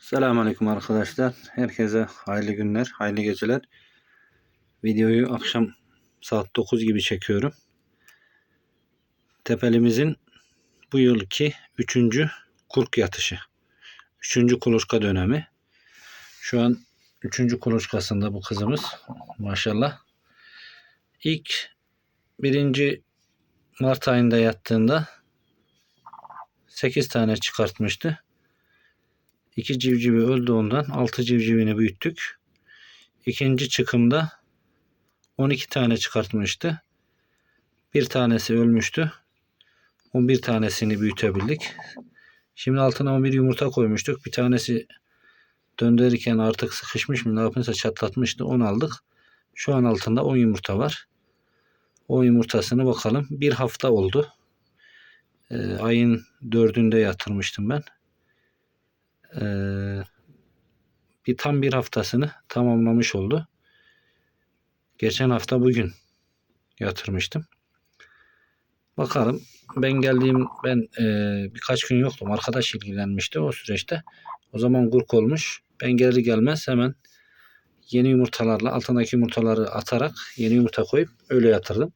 Selamünaleyküm arkadaşlar. Herkese hayırlı günler, hayırlı geceler. Videoyu akşam saat 9 gibi çekiyorum. Tepelimizin bu yılki 3. kurk yatışı. 3. kuluçka dönemi. Şu an 3. kuluçkasında bu kızımız. Maşallah. İlk 1. Mart ayında yattığında 8 tane çıkartmıştı. İki civcivi öldü ondan. Altı civcivini büyüttük. İkinci çıkımda 12 tane çıkartmıştı. Bir tanesi ölmüştü. 11 tanesini büyütebildik. Şimdi altına 11 yumurta koymuştuk. Bir tanesi döndürürken artık sıkışmış mı ne yapmışsa çatlatmıştı. Onu aldık. Şu an altında 10 yumurta var. O yumurtasını bakalım. Bir hafta oldu. Ee, ayın dördünde yatırmıştım ben. Ee, bir tam bir haftasını tamamlamış oldu. Geçen hafta bugün yatırmıştım. Bakalım. Ben geldiğim ben e, birkaç gün yoktum. Arkadaş ilgilenmişti o süreçte. O zaman gurk olmuş. Ben gelir gelmez hemen yeni yumurtalarla altındaki yumurtaları atarak yeni yumurta koyup öyle yatırdım.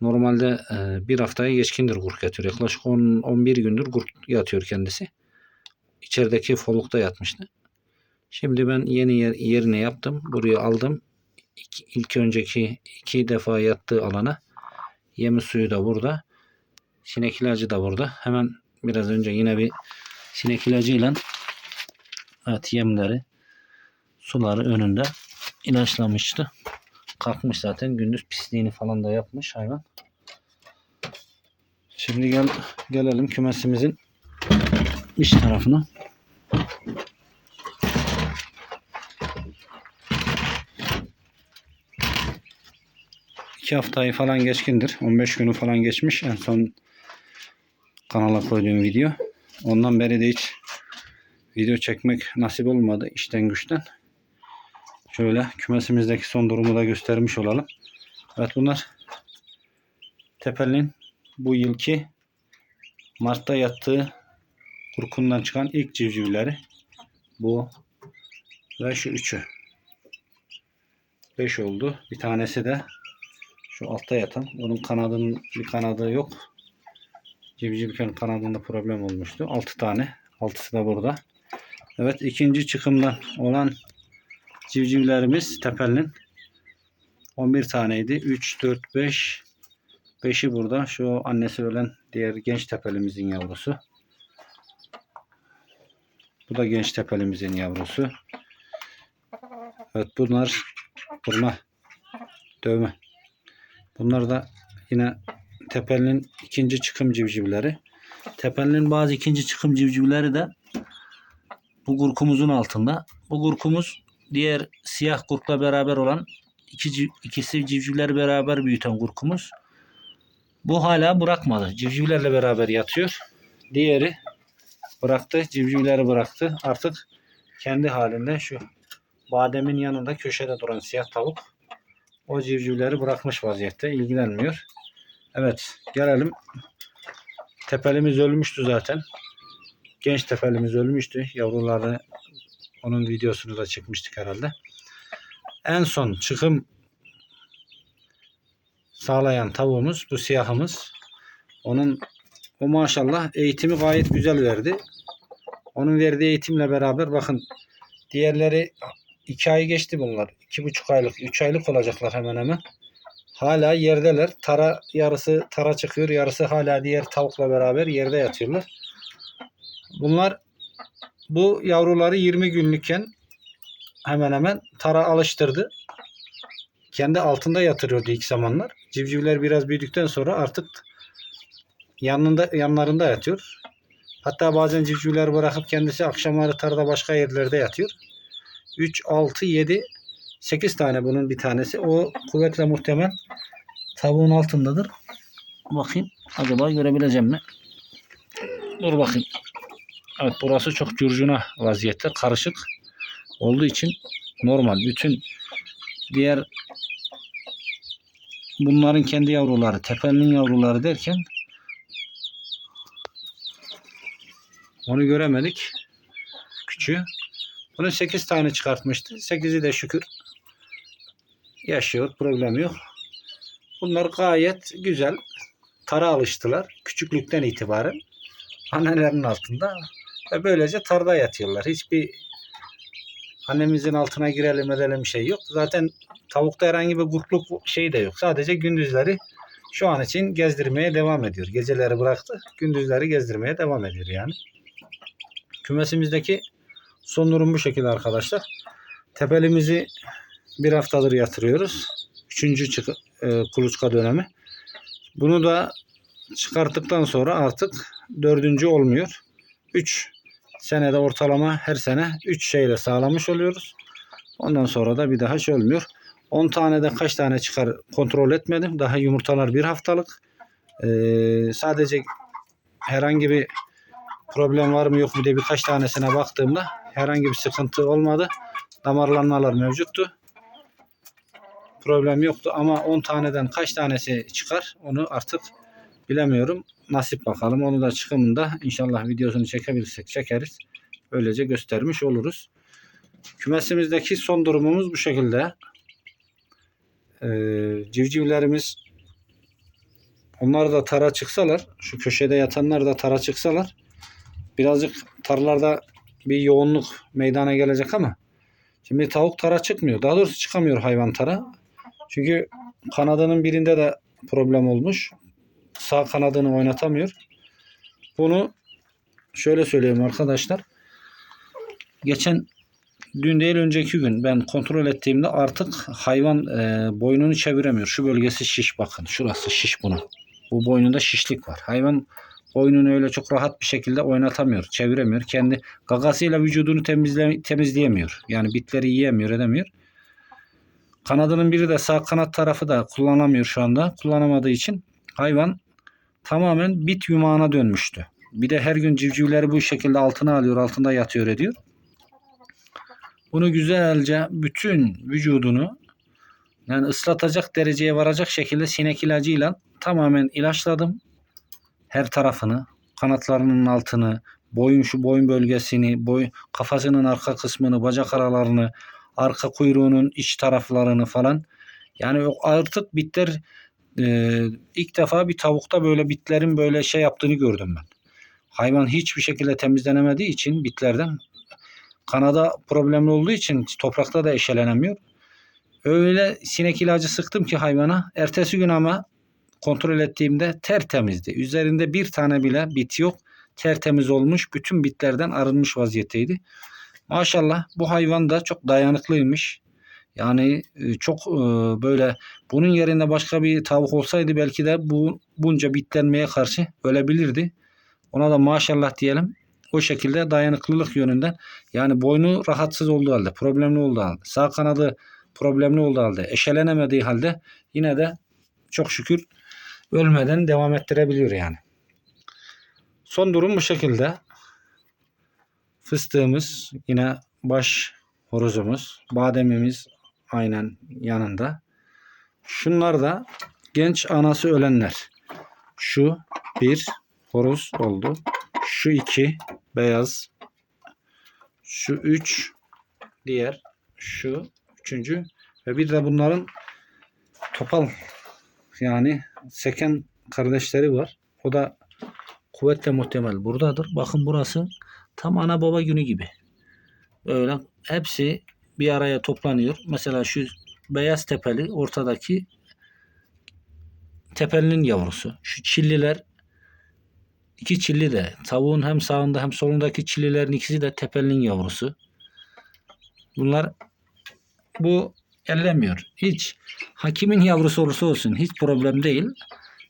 Normalde e, bir haftaya geçkindir gurk yatıyor. Yaklaşık 10, 11 gündür gurk yatıyor kendisi içerideki folukta yatmıştı. Şimdi ben yeni yer, yerine yaptım. Buraya aldım. İlk, önceki iki defa yattığı alana. Yemi suyu da burada. Sinek ilacı da burada. Hemen biraz önce yine bir sinek ilacıyla evet, yemleri suları önünde ilaçlamıştı. Kalkmış zaten. Gündüz pisliğini falan da yapmış hayvan. Şimdi gel gelelim kümesimizin iç tarafına. İki haftayı falan geçkindir. 15 günü falan geçmiş. En son kanala koyduğum video. Ondan beri de hiç video çekmek nasip olmadı işten güçten. Şöyle kümesimizdeki son durumu da göstermiş olalım. Evet bunlar Tepel'in bu yılki Mart'ta yattığı kurkundan çıkan ilk civcivleri bu ve şu üçü. Beş oldu. Bir tanesi de şu altta yatan. Onun kanadının bir kanadı yok. Civcivken kanadında problem olmuştu. Altı tane. Altısı da burada. Evet ikinci çıkımdan olan civcivlerimiz tepelinin 11 taneydi. 3, 4, 5 5'i burada. Şu annesi ölen diğer genç tepelimizin yavrusu. Bu da genç tepelimizin yavrusu. Evet bunlar burma dövme. Bunlar da yine tepelinin ikinci çıkım civcivleri. Tepelinin bazı ikinci çıkım civcivleri de bu gurkumuzun altında. Bu gurkumuz diğer siyah gurkla beraber olan iki, ikisi civcivleri beraber büyüten gurkumuz. Bu hala bırakmadı. Civcivlerle beraber yatıyor. Diğeri bıraktı. Civcivleri bıraktı. Artık kendi halinde şu bademin yanında köşede duran siyah tavuk o civcivleri bırakmış vaziyette. ilgilenmiyor. Evet gelelim. Tepelimiz ölmüştü zaten. Genç tepelimiz ölmüştü. Yavruları onun videosunu da çekmiştik herhalde. En son çıkım sağlayan tavuğumuz bu siyahımız. Onun o maşallah eğitimi gayet güzel verdi. Onun verdiği eğitimle beraber bakın diğerleri iki ay geçti bunlar. iki buçuk aylık, üç aylık olacaklar hemen hemen. Hala yerdeler. Tara yarısı tara çıkıyor, yarısı hala diğer tavukla beraber yerde yatıyorlar. Bunlar bu yavruları 20 günlükken hemen hemen tara alıştırdı. Kendi altında yatırıyordu ilk zamanlar. Civcivler biraz büyüdükten sonra artık yanında yanlarında yatıyor. Hatta bazen civcivleri bırakıp kendisi akşamları tarada başka yerlerde yatıyor. 3, 6, 7, 8 tane bunun bir tanesi. O kuvvetle muhtemel tavuğun altındadır. Bakayım acaba görebileceğim mi? Dur bakayım. Evet burası çok curcuna vaziyette. Karışık olduğu için normal. Bütün diğer bunların kendi yavruları, tepenin yavruları derken onu göremedik. Küçüğü. Bunun 8 tane çıkartmıştı. 8'i de şükür yaşıyor. Problem yok. Bunlar gayet güzel. Tara alıştılar. Küçüklükten itibaren. Annelerin altında. Ve böylece tarda yatıyorlar. Hiçbir annemizin altına girelim edelim şey yok. Zaten tavukta herhangi bir kurtluk şey de yok. Sadece gündüzleri şu an için gezdirmeye devam ediyor. Geceleri bıraktı. Gündüzleri gezdirmeye devam ediyor yani. Kümesimizdeki son durum bu şekilde arkadaşlar. Tepelimizi bir haftadır yatırıyoruz. Üçüncü çık e, kuluçka dönemi. Bunu da çıkarttıktan sonra artık dördüncü olmuyor. 3 senede ortalama her sene 3 şeyle sağlamış oluyoruz. Ondan sonra da bir daha şey olmuyor. 10 tane de kaç tane çıkar kontrol etmedim. Daha yumurtalar bir haftalık. Ee, sadece herhangi bir problem var mı yok mu diye birkaç tanesine baktığımda herhangi bir sıkıntı olmadı. Damarlanmalar mevcuttu. Problem yoktu ama 10 taneden kaç tanesi çıkar onu artık bilemiyorum. Nasip bakalım. Onu da çıkımında inşallah videosunu çekebilirsek çekeriz. Böylece göstermiş oluruz. Kümesimizdeki son durumumuz bu şekilde. Ee, civcivlerimiz onlar da tara çıksalar, şu köşede yatanlar da tara çıksalar birazcık tarlarda bir yoğunluk meydana gelecek ama şimdi tavuk tara çıkmıyor. Daha doğrusu çıkamıyor hayvan tara. Çünkü kanadının birinde de problem olmuş. Sağ kanadını oynatamıyor. Bunu şöyle söyleyeyim arkadaşlar. Geçen dün değil önceki gün ben kontrol ettiğimde artık hayvan e, boynunu çeviremiyor. Şu bölgesi şiş bakın. Şurası şiş bunun. Bu boynunda şişlik var. Hayvan boynunu öyle çok rahat bir şekilde oynatamıyor. Çeviremiyor. Kendi gagasıyla vücudunu temizle, temizleyemiyor. Yani bitleri yiyemiyor edemiyor. Kanadının biri de sağ kanat tarafı da kullanamıyor şu anda. Kullanamadığı için hayvan tamamen bit yumağına dönmüştü. Bir de her gün civcivleri bu şekilde altına alıyor, altında yatıyor ediyor. Bunu güzelce bütün vücudunu yani ıslatacak dereceye varacak şekilde sinek ilacıyla tamamen ilaçladım. Her tarafını, kanatlarının altını, boyun şu boyun bölgesini, boy kafasının arka kısmını, bacak aralarını, arka kuyruğunun iç taraflarını falan. Yani artık bitler e, ilk defa bir tavukta böyle bitlerin böyle şey yaptığını gördüm ben. Hayvan hiçbir şekilde temizlenemediği için bitlerden kanada problemli olduğu için toprakta da eşelenemiyor. Öyle sinek ilacı sıktım ki hayvana. Ertesi gün ama kontrol ettiğimde tertemizdi. Üzerinde bir tane bile bit yok. Tertemiz olmuş. Bütün bitlerden arınmış vaziyetteydi. Maşallah bu hayvan da çok dayanıklıymış. Yani e, çok e, böyle bunun yerinde başka bir tavuk olsaydı belki de bu bunca bitlenmeye karşı ölebilirdi. Ona da maşallah diyelim. O şekilde dayanıklılık yönünden yani boynu rahatsız olduğu halde, problemli olduğu halde, sağ kanadı problemli olduğu halde, eşelenemediği halde yine de çok şükür ölmeden devam ettirebiliyor yani. Son durum bu şekilde. Fıstığımız yine baş horozumuz, bademimiz aynen yanında. Şunlar da genç anası ölenler. Şu bir horoz oldu. Şu iki beyaz. Şu üç diğer. Şu üçüncü. Ve bir de bunların topal yani seken kardeşleri var. O da kuvvetle muhtemel buradadır. Bakın burası tam ana baba günü gibi. Böyle hepsi bir araya toplanıyor. Mesela şu beyaz tepeli ortadaki tepelinin yavrusu. Şu çilliler iki çilli de tavuğun hem sağında hem solundaki çillilerin ikisi de tepelinin yavrusu. Bunlar bu ellemiyor. Hiç hakimin yavrusu olursa olsun hiç problem değil.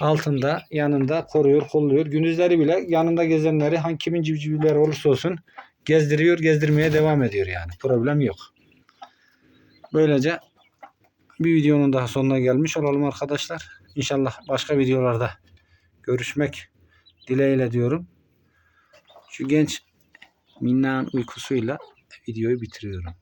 Altında yanında koruyor kolluyor. Gündüzleri bile yanında gezenleri hakimin civcivleri olursa olsun gezdiriyor gezdirmeye devam ediyor yani. Problem yok. Böylece bir videonun daha sonuna gelmiş olalım arkadaşlar. İnşallah başka videolarda görüşmek dileğiyle diyorum. Şu genç minnağın uykusuyla videoyu bitiriyorum.